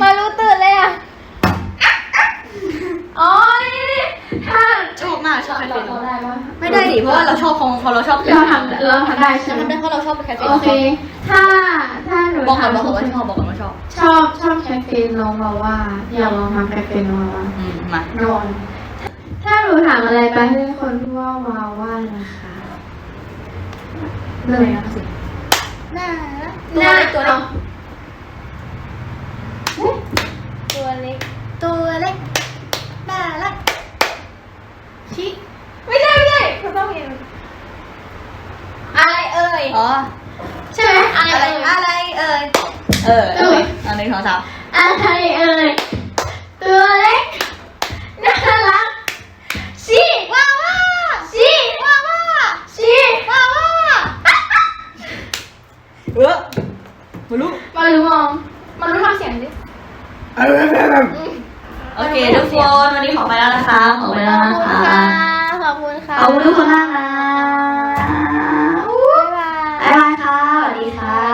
มารู้ตื่นเลยอะอ๋อนี่นี่ถ้าชอบมากชอบแคทเราเฟนเราได้ปะไม่ได้ดิเพราะว่าเราชอบของของเราชอบเราทำเราทำได้ใช่ไหมทำได้เพราะเราชอบแคทเฟนโอเค ถ้าถ้าหนูบอกก่อนบอกทำก่อนว่าชอบบอกก่อนว่าชอบ ชอบชอบแคฟเฟนน้องบอกว่าอยากลองทำแคฟเฟนน้องบอกว่าอืมมานอนถ้าหนูถามอะไรไปให้คนพูดว่าวาวว่านะคะเลยนะสิน่าหน้าตัวเล็กตัวเล็ก ตัวเล็กน่ารัก ชิไม่ใช่ไม่ใช่คุณต้องเห็นอะไรเอ่ย อ๋อ ใช่ไหมอะไรอะไรเอ่ยอะไรเอ่ย เออเอออันหนึ่งสองสามอะไรเอ่ย ตัวเล็ก น่ารักชิว้าวว้าชิว้าวว้าชิว้าวว้าเออมาลุมารู้มองมารู้ทำเสียงดิโอเคทุกคนวันนี้ขอไปแล้วนะคะขอไปแล้วนะคะ ทุกคนมากนะบ๊ายบายค่ะสวัสดีค่ะ